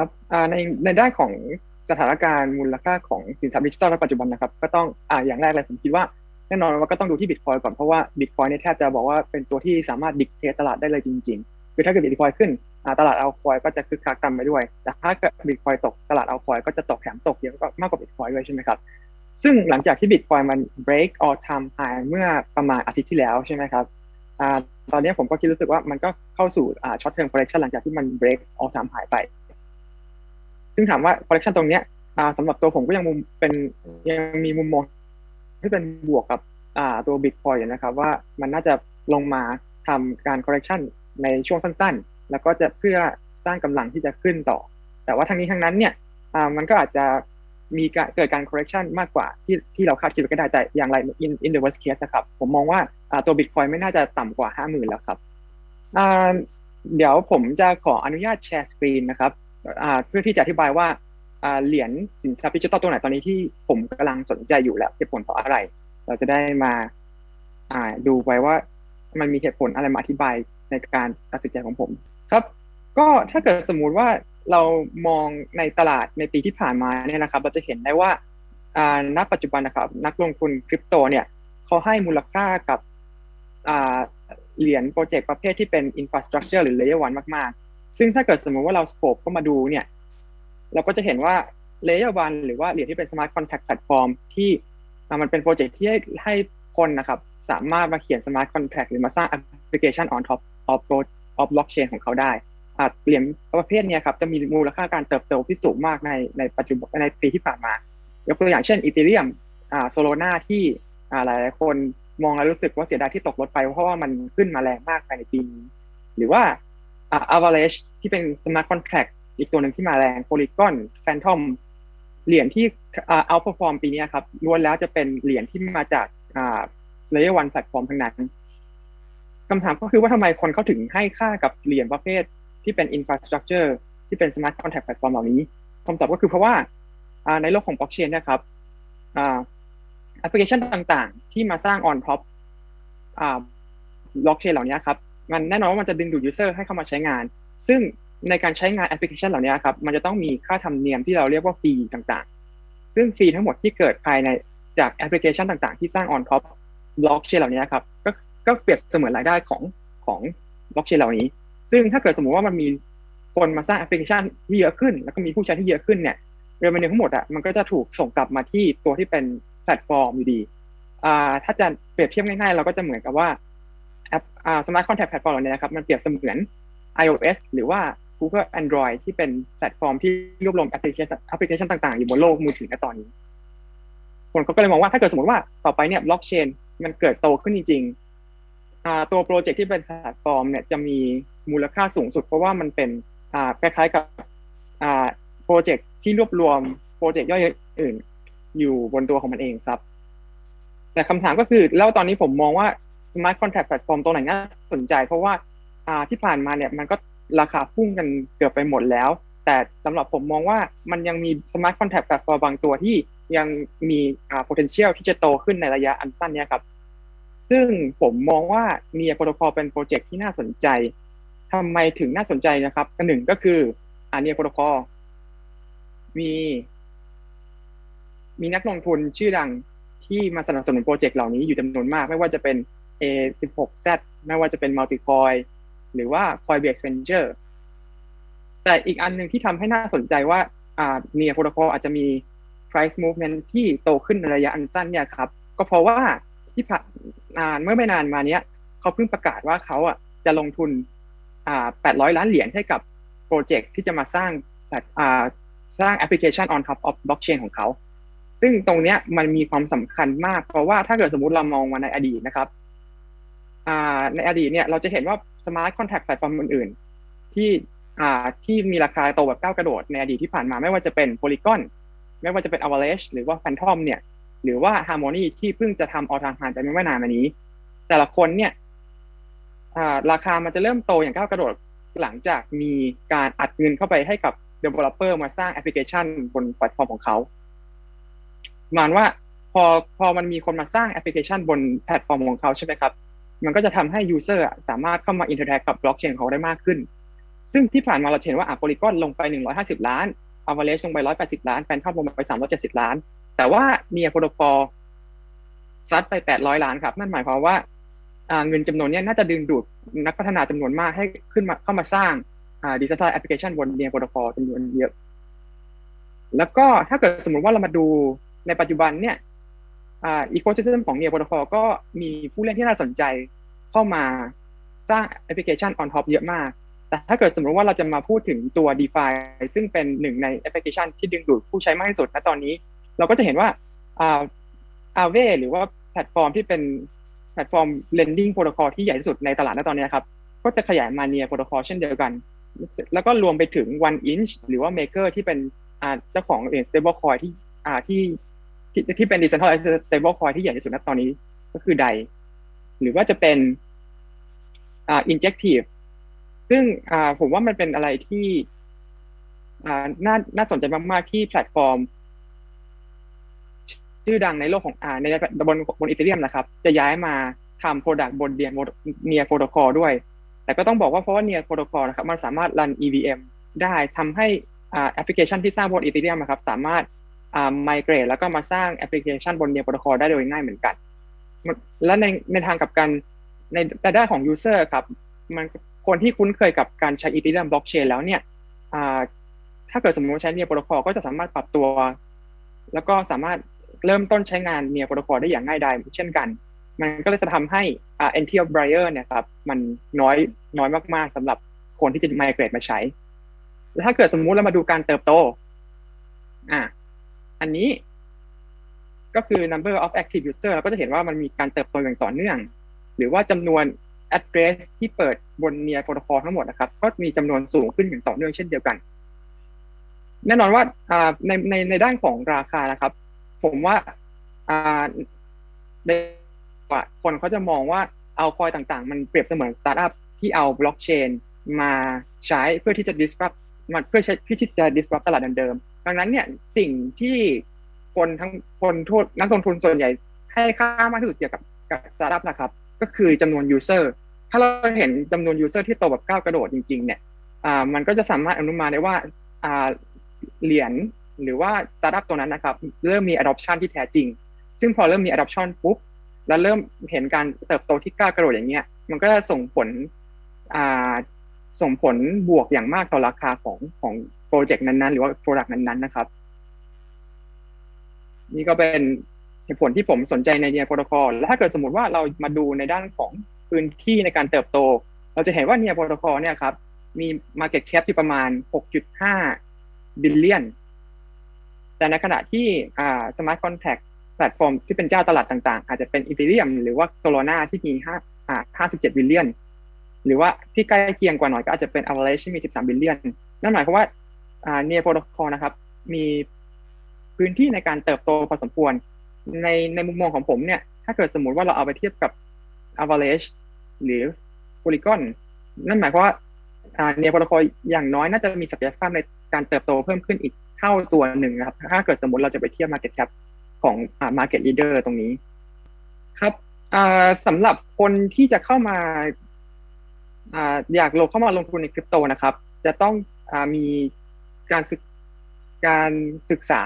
ครับในในด้านของสถานการณ์มูลค่าของสินทรัพย์ดิจิทัลในปัจจุบันนะครับก็ต้องอ่าอย่างแรกเลยผมคิดว่าแน่นอนว่าก็ต้องดูที่บิตคอยก่อนเพราะว่าบิตคอยเนี่ยแทบจะบอกว่าเป็นตัวที่สามารถดิกเทตลาดได้เลยจริงๆคือถ้าเกิดบิตคอยขึ้นตลาดเอาคอยก็จะคึกคักตามไปด้วย แต่ถ้าเกิดบิตคอยตกตลาดเอาคอยก็จะตกแถมตกเยอะก็มากกว่าบิตคอยด้วยใช่ไหมครับซึ่งหลังจากที่บิตคอยมัน break all time high เมื่อประมาณอาทิตย์ที่แล้วใช่ไหมครับตอนนี้ผมก็คิดรู้สึกว่ามันก็เข้าสู่ short term correction หลังจากที่มัน break all time high ไป ซึ่งถามว่า correction ตรงเนี้ยสำหรับตัวผมก็ยังมุมเป็นยังมีมุมมองที่เป็นบวกกับตัว Bitcoin นะครับว่ามันน่าจะลงมาทำการ correction ในช่วงสั้นๆ แล้วก็จะเพื่อสร้างกำลังที่จะขึ้นต่อ แต่ว่าทั้งนี้ทั้งนั้นเนี่ยมันก็อาจจะมีเกิดการ correction มากกว่าที่ที่เราคาดคิดไว้ก็ได้แต่อย่างไร in in the worst case นะครับ ผมมองว่าตัว Bitcoin ไม่น่าจะต่ำกว่า 50,000 แล้วครับ เดี๋ยวผมจะขออนุญาตแชร์สกรีนนะครับ เพื่อที่จะอธิบายว่าเหรียญสินทรัพย์ดิจิตอลตัวไหนตอนนี้ที่ผมกำลังสนใจอยู่แล้วเหตุผลเพราะอะไร เราจะได้มาดูไปว่ามันมีเหตุผลอะไรมาอธิบายในการตัดสินใจของผม ครับ ก็ถ้าเกิดสมมุติว่าเรามองในตลาดในปีที่ผ่านมาเนี่ยนะครับ เราจะเห็นได้ว่าณปัจจุบันนะครับ นักลงทุนคริปโตเนี่ยเขาให้มูลค่ากับเหรียญโปรเจกต์ประเภทที่เป็นอินฟราสตรักเจอร์หรือเลเยอร์วันมาก ๆ ซึ่งถ้าเกิดสมมติว่าเราสโคปก็มาดูเนี่ย เราก็จะเห็นว่าเลเยอร์วันหรือว่าเหรียญที่เป็นสมาร์ทคอนแทคแพลตฟอร์มที่มันเป็นโปรเจกต์ที่ให้ให้คนนะครับ สามารถมาเขียนสมาร์ทคอนแทคหรือมาสร้างแอปพลิเคชัน on top of of blockchain ของเขาได้เหรียญประเภทนี้ครับจะมีมูลค่าการเติบโตที่สูงมากในในปัจจุบันในปีที่ผ่านมายกตัวอย่างเช่นอีเทเรียมอ่าโซโลนาที่อ่าหลายคนมองแล้วรู้สึกว่าเสียดายที่ตกรถไปเพราะว่ามันขึ้นมาแรงมากภายในปีนี้หรือว่า อ่า Avalanche ที่เป็นสมาร์ทคอนแทคอีกตัวหนึ่งที่มาแรง Polygon Phantom เหรียญที่อ่า outperform ปีนี้ครับล้วนแล้วจะเป็นเหรียญที่มาจากอ่า layer one platform ทั้งนั้นคำถามก็คือว่าทำไมคนเขาถึงให้ค่ากับเหรียญประเภทที่เป็น infrastructure ที่เป็น smart contract platform เหล่านี้คำตอบก็คือเพราะว่าในโลกของ blockchain นะครับแอปพลิเคชันต่างๆ ที่มาสร้าง on top บล็อกเชนเหล่านี้ครับ มันแน่นอนว่ามันจะดึงดูด user ให้เข้ามาใช้งาน ซึ่งในการใช้งานแอปพลิเคชันเหล่านี้ครับ มันจะต้องมีค่าธรรมเนียมที่เราเรียกว่าฟรีต่างๆ ซึ่งฟรีทั้งหมดที่เกิดภายในจากแอปพลิเคชันต่างๆ ที่สร้าง on top บล็อกเชนเหล่านี้ครับ ก็ก็เปรียบเสมือนรายได้ของของบล็อกเชนเหล่านี้ ซึ่งถ้าเกิดสมมติว่ามันมีคนมาสร้างแอปพลิเคชันที่เยอะขึ้น แล้วก็มีผู้ใช้ที่เยอะขึ้นเนี่ยเรเวนิวทั้งหมดอะมันก็จะถูกส่งกลับมาที่ตัวที่เป็นแพลตฟอร์มอยู่ดี อ่า ถ้าจะเปรียบเทียบง่ายๆ เราก็จะเหมือนกับว่า แอปอ่าสมาร์ทคอนแทคแพลตฟอร์มเหล่านี้นะครับมันเปรียบเสมือน iOS หรือว่า Google Android ที่เป็นแพลตฟอร์มที่รวบรวมแอปพลิเคชันแอปพลิเคชันต่างๆ อยู่บนโลกมือถือในตอนนี้ คนเขาก็เลยมองว่าถ้าเกิดสมมติว่าต่อไปเนี่ยบล็อกเชนมันเกิดโตขึ้นจริงๆตัวโปรเจกต์ที่เป็นแพลตฟอร์มเนี่ยจะมีมูลค่าสูงสุด เพราะว่ามันเป็นอ่าคล้ายๆกับอ่าโปรเจกต์ที่รวบรวมโปรเจกต์ย่อยอื่น อยู่บนตัวของมันเองครับ แต่คำถามก็คือแล้วตอนนี้ผมมองว่า Smart Contract Platform ตัวไหนน่าสนใจ เพราะว่าที่ผ่านมาเนี่ยมันก็ราคาพุ่งกันเกือบไปหมดแล้ว แต่สำหรับผมมองว่ามันยังมี Smart Contract Platform บางตัวที่ยังมีอ่า potential ที่จะโตขึ้นในระยะอันสั้นเนี่ยครับ ซึ่งผมมองว่ามียโปรโตคอลเป็นโปรเจกต์ที่น่าสนใจทำไมถึงน่าสนใจนะครับกันหนึ่งก็คืออันนี้โปรโตคอลมีมีนักลงทุนชื่อดังที่มาสนับสนุนโปรเจกต์เหล่านี้อยู่จำนวนมาก ไม่ว่าจะเป็น A16Z ไม่ว่าจะเป็น Multicoin หรือว่า Coinbase Venture แต่อีกอันหนึ่งที่ทำให้น่าสนใจว่าเนียโปรโตคอลอาจจะมี price movement ที่โตขึ้นในระยะอันสั้นเนี่ยครับ ก็เพราะว่าที่ผ่านเมื่อไม่นานมาเนี้ยเขาเพิ่งประกาศว่าเขาอะจะลงทุน800 ล้านเหรียญให้กับโปรเจกต์ที่จะมาสร้างสร้างแอปพลิเคชัน on top of blockchain ของเขา ซึ่งตรงเนี้ยมันมีความสำคัญมาก เพราะว่าถ้าเกิดสมมติเรามองมาในอดีตนะครับ ในอดีตเนี่ยเราจะเห็นว่า smart contract platform อื่นๆ ที่ที่มีราคาโตแบบก้าวกระโดดในอดีตที่ผ่านมาไม่ว่าจะเป็น Polygon ไม่ว่าจะเป็น Avalanche หรือว่า Phantom เนี่ยหรือว่า Harmony ที่เพิ่งจะทำออทางหานไปไม่นานมานี้ แต่ละคนเนี่ยราคามันจะเริ่มโตอย่างก้าวกระโดดหลังจากมีการอัดเงินเข้าไปให้กับ developer มาสร้างแอปพลิเคชันบนแพลตฟอร์มของเขาหมายว่าพอพอมันมีคนมาสร้างแอปพลิเคชันบนแพลตฟอร์มของเขาใช่ไหมครับ มันก็จะทำให้ user สามารถเข้ามา interact กับบล็อกเชนของเขาได้มากขึ้น ซึ่งที่ผ่านมาเราเห็นว่าอะโพลีกอนลงไป 150 ล้านอ v ว r เล e ลงไป 180 ล้านแฟนคอมลงไป 370 ล้าน แต่ว่าเนียโปรโตคอลซัดไป 800 ล้านครับ นั่นหมายความว่าเงินจำนวนนี้น่าจะดึงดูดนักพัฒนาจำนวนมากให้ขึ้นมาเข้ามาสร้างดิจิทัลแอปพลิเคชันบนเนียโปรโตคอลจำนวนเยอะ แล้วก็ถ้าเกิดสมมติว่าเรามาดูในปัจจุบันเนี่ย อีโคซิสเต็มของเนียโปรโตคอลก็มีผู้เล่นที่น่าสนใจเข้ามาสร้างแอปพลิเคชัน on top เยอะมาก แต่ถ้าเกิดสมมติว่าเราจะมาพูดถึงตัว d e f าซึ่งเป็นหนึ่งในแอปพลิเคชันที่ดึงดูดผู้ใช้มากที่สุดณตอนนี้ เราก็จะเห็นว่าอาเวหรือว่าแพลตฟอร์มที่เป็นแพลตฟอร์ม lending protocol ที่ใหญ่ที่สุดในตลาดณตอนนี้ครับ ก็จะขยายมาเนียโปรโตคอลเช่นเดียวกัน แล้วก็รวมไปถึง one inch หรือว่า maker ที่เป็นเจ้าของเหรียญ stable coin ที่ที่ ที่ที่เป็น decentralized stable coin ที่ใหญ่ที่สุดณตอนนี้ก็คือไดหรือว่าจะเป็นอ่า injective ซึ่งอ่าผมว่ามันเป็นอะไรที่อ่าน่าน่าสนใจมากๆที่แพลตฟอร์ม ชื่อดังในโลกของอ่าในบนบนอีเทเรียมนะครับ จะย้ายมาทำโปรดักต์บนเนียนเนียโปรโตคอลด้วย แต่ก็ต้องบอกว่าเพราะว่าเนียโปรโตคอลนะครับ มันสามารถรัน EVM ได้ทำให้อ่าแอปพลิเคชันที่สร้างบนอีเทเรียมนะครับ สามารถ อ่า migrate แล้วก็มาสร้างแอปพลิเคชันบนเนียโปรโตคอลได้โดยง่ายเหมือนกัน และในในทางกับการในแต่ด้านของ user ครับ มันคนที่คุ้นเคยกับการใช้ Ethereum blockchain แล้วเนี่ยถ้าเกิดสมมติว่าใช้ Near Protocol ก็จะสามารถปรับตัว แล้วก็สามารถเริ่มต้นใช้งาน Near Protocol ได้อย่างง่ายดายเช่นกัน มันก็เลยจะทำให้ entry of barrier เนี่ยครับมันน้อยน้อยมากๆสำหรับคนที่จะ migrate มาใช้ แล้วถ้าเกิดสมมุติเรามาดูการเติบโตอ่า อันนี้ ก็คือ number of active user เราก็จะเห็นว่ามันมีการเติบโตอย่างต่อเนื่อง หรือว่าจำนวน address ที่เปิดบน Near Protocol ทั้งหมดนะครับ ก็มีจำนวนสูงขึ้นอย่างต่อเนื่องเช่นเดียวกัน แน่นอนว่าในในในด้านของราคานะครับ ผมว่าในว่าคนเขาจะมองว่าเอาคอยต่างๆ มันเปรียบเสมือนสตาร์ทอัพที่เอาบล็อกเชนมาใช้เพื่อที่จะ disrupt มันเพื่อใช้ที่จะ disrupt ตลาดเดิม ดังนั้นเนี่ยสิ่งที่คนทั้งคนทุนนักลงทุนส่วนใหญ่ให้ค่ามากที่สุดเกี่ยวกับกับสตาร์ทอัพนะครับ ก็คือจำนวน user ถ้าเราเห็นจำนวน user ที่โตแบบก้าวกระโดดจริง ๆ เนี่ยอ่ามันก็จะสามารถอนุมานได้ว่าอ่าเหรียญหรือว่าสตาร์ทอัพตัวนั้นนะครับ เริ่มมี adoption ที่แท้จริง ซึ่งพอเริ่มมี adoption ปุ๊บแล้วเริ่มเห็นการเติบโตที่ก้าวกระโดดอย่างเงี้ย มันก็จะส่งผลอ่าส่งผลบวกอย่างมากต่อราคาของของ โปรเจกต์นั้นๆ หรือว่า product นั้นๆนะครับ นี่ก็เป็นเหตุผลที่ผมสนใจในเนียโปรโตคอลและถ้าเกิดสมมติว่าเรามาดูในด้านของพื้นที่ในการเติบโต เราจะเห็นว่าเนียโปรโตคอลเนี่ยครับ มี Market Cap ที่ประมาณ 6.5 บิลเลียน แต่ในขณะที่อ่า Smart Contract แพลตฟอร์มที่เป็นเจ้าตลาดต่างๆ อาจจะเป็น Ethereum หรือว่า Solana ที่มี5อ่า57 บิลเลียน หรือว่าที่ใกล้เคียงกว่าหน่อยก็อาจจะเป็น Avalanche ที่มี 13 บิลเลียน นั่นหมายความว่า เนียโปรโตคอลนะครับ มีพื้นที่ในการเติบโตพอสมควร ในในมุมมองของผมเนี่ย ถ้าเกิดสมมติว่าเราเอาไปเทียบกับ Avalanche หรือ Polygon นั่นหมายความว่าเนียโปรโตคอลอย่างน้อยน่าจะมีศักยภาพในการเติบโตเพิ่มขึ้นอีกเท่าตัวหนึ่งนะครับ ถ้าเกิดสมมติเราจะไปเทียบ Market Cap ของอ่า Market Leader ตรงนี้ ครับสำหรับคนที่จะเข้ามาอาอยากลงเข้ามาลงทุนในคริปโตนะครับ จะต้องอมี การศึกการศึกษา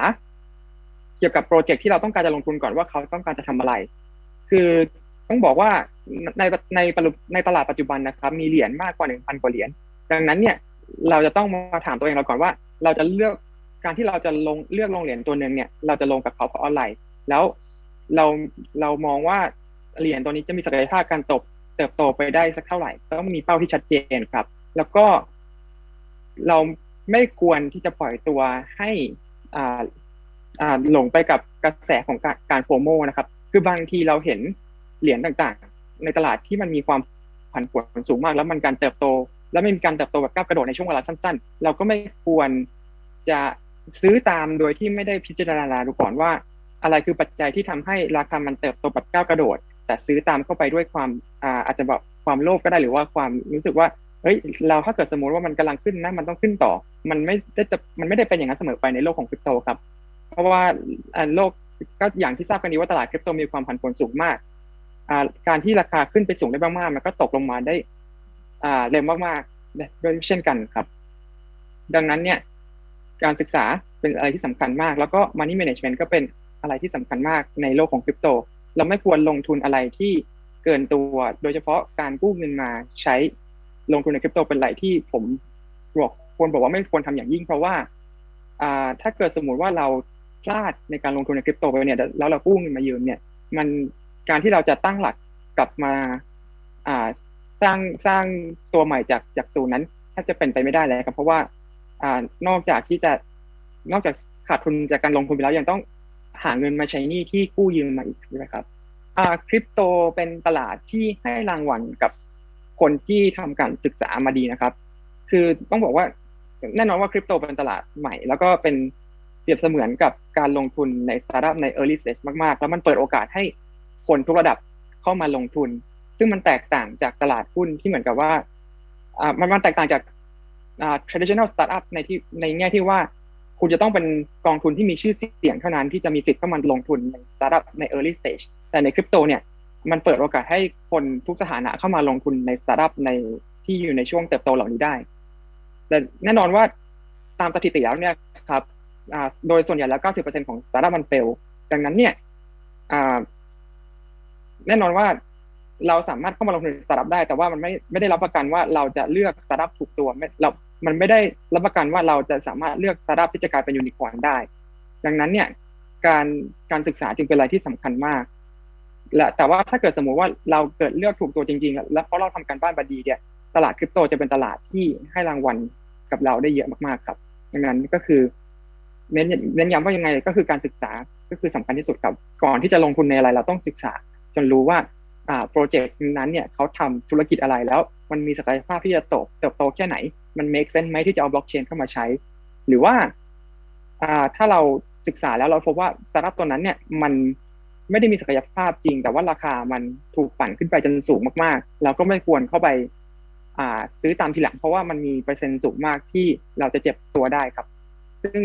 เกี่ยวกับโปรเจกต์ที่เราต้องการจะลงทุนก่อนว่าเขาต้องการจะทำอะไร คือต้องบอกว่าในในในตลาดปัจจุบันนะครับ มีเหรียญมากกว่าหนึ่งพันกว่าเหรียญดังนั้นเนี่ยเราจะต้องมาถามตัวเองเราก่อนว่า เราจะเลือกการที่เราจะลงเลือกลงเหรียญตัวหนึ่งเนี่ย เราจะลงกับเขาเพราะอะไร แล้วเราเรามองว่าเหรียญตัวนี้จะมีศักยภาพการโตเติบโตไปได้สักเท่าไหร่ ต้องมีเป้าที่ชัดเจนครับ แล้วก็เรา ไม่ควรที่จะปล่อยตัวให้อ่าอ่าหลงไปกับกระแสของการการโฟโมนะครับ คือบางทีเราเห็นเหรียญต่างๆ ในตลาดที่มันมีความผันผวนสูงมาก แล้วมันการเติบโต แล้วไม่มีการเติบโตแบบก้าวกระโดดในช่วงเวลาสั้น ๆ เราก็ไม่ควรจะซื้อตามโดยที่ไม่ได้พิจารณาดูก่อนว่า อะไรคือปัจจัยที่ทำให้ราคามันเติบโตแบบก้าวกระโดด แต่ซื้อตามเข้าไปด้วยความอ่าอาจจะแบบความโลภก็ได้หรือว่าความรู้สึกว่าเฮ้ยเราถ้าเกิดสมมติว่ามันกำลังขึ้นนะมันต้องขึ้นต่อ มันไม่ได้จะมันไม่ได้เป็นอย่างนั้นเสมอไปในโลกของคริปโตครับ เพราะว่าโลกก็อย่างที่ทราบกันดีว่าตลาดคริปโตมีความผันผวนสูงมาก การที่ราคาขึ้นไปสูงได้มากๆ มันก็ตกลงมาได้เร็วมากๆด้วยเช่นกันครับ ดังนั้นเนี่ย การศึกษาเป็นอะไรที่สำคัญมาก แล้วก็ money management ก็เป็นอะไรที่สำคัญมากในโลกของคริปโต เราไม่ควรลงทุนอะไรที่เกินตัว โดยเฉพาะการกู้เงินมาใช้ลงทุนในคริปโตเป็นอะไรที่ผมบอก ควรบอกว่าไม่ควรทำอย่างยิ่ง เพราะว่าอ่าถ้าเกิดสมมติว่าเราพลาดในการลงทุนในคริปโตไปเนี่ยแล้วเรากู้เงินมายืมเนี่ย มันการที่เราจะตั้งหลักกลับมาอ่าสร้างสร้างตัวใหม่จากจากศูนย์นั้นถ้าจะเป็นไปไม่ได้เลยครับเพราะว่าอ่านอกจากที่จะนอกจากขาดทุนจากการลงทุนไปแล้วยังต้องหาเงินมาใช้หนี้ที่กู้ยืมมาอีกนะครับอ่าคริปโตเป็นตลาดที่ให้รางวัลกับคนที่ทำการศึกษามาดีนะครับ คือต้องบอกว่า แน่นอนว่าคริปโตเป็นตลาดใหม่ แล้วก็เป็นเปรียบเสมือนกับการลงทุนในสตาร์ทอัพใน early stage มากๆ แล้วมันเปิดโอกาสให้คนทุกระดับเข้ามาลงทุน ซึ่งมันแตกต่างจากตลาดหุ้นที่เหมือนกับว่าอ่ามันมันแตกต่างจากอ่า traditional startup ในที่ในแง่ที่ว่าคุณจะต้องเป็นกองทุนที่มีชื่อเสียงเท่านั้นที่จะมีสิทธิ์เข้ามาลงทุนในสตาร์ทอัพใน early stage แต่ในคริปโตเนี่ยมันเปิดโอกาสให้คนทุกสถานะเข้ามาลงทุนในสตาร์ทอัพในที่อยู่ในช่วงเติบโตเหล่านี้ได้ แต่แน่นอนว่าตามสถิติแล้วเนี่ยครับโดยส่วนใหญ่แล้ว 90%ของสาร์ทอัพมันเฟล ดังนั้นเนี่ยแน่นอนว่าเราสามารถเข้ามาลงทุนสตาร์ทอัพได้ แต่ว่ามันไม่ไม่ได้รับประกันว่าเราจะเลือกสตาร์ทอัพถูกตัวไม่เรา มันไม่ได้รับประกันว่าเราจะสามารถเลือกสตาร์ทอัพที่จะกลายเป็นยูนิคอร์นได้ ดังนั้นเนี่ย การการศึกษาจึงเป็นอะไรที่สำคัญมาก และแต่ว่าถ้าเกิดสมมุติว่าเราเกิดเลือกถูกตัวจริง ๆ แล้วเพราะเราทำการบ้านบดีเนี่ย ตลาดคริปโตจะเป็นตลาดที่ให้รางวัลกับเราได้เยอะมากๆครับดังนั้นก็คือเน้นเน้นย้ำว่ายังไงก็คือการศึกษาก็คือสำคัญที่สุดครับก่อนที่จะลงทุนในอะไรเราต้องศึกษา จนรู้ว่าอ่าโปรเจกต์นั้นเนี่ยเขาทำธุรกิจอะไรแล้ว มันมีศักยภาพที่จะโตเติบโตแค่ไหน มัน make sense ไหมที่จะเอาบล็อกเชนเข้ามาใช้ หรือว่าอ่าถ้าเราศึกษาแล้วเราพบว่าสตาร์ทอัพตัวนั้นเนี่ยมันไม่ได้มีศักยภาพจริง แต่ว่าราคามันถูกปั่นขึ้นไปจนสูงมากๆ เราก็ไม่ควรเข้าไป ซื้อตามทีหลังเพราะว่ามันมีเปอร์เซ็นต์สูงมากที่เราจะเจ็บตัวได้ครับ ซึ่ง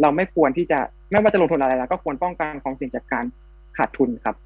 เราไม่ควรที่จะไม่ว่าจะลงทุนอะไรแล้วก็ควรป้องกันของเสิ่ยงจากการขาดทุนครับ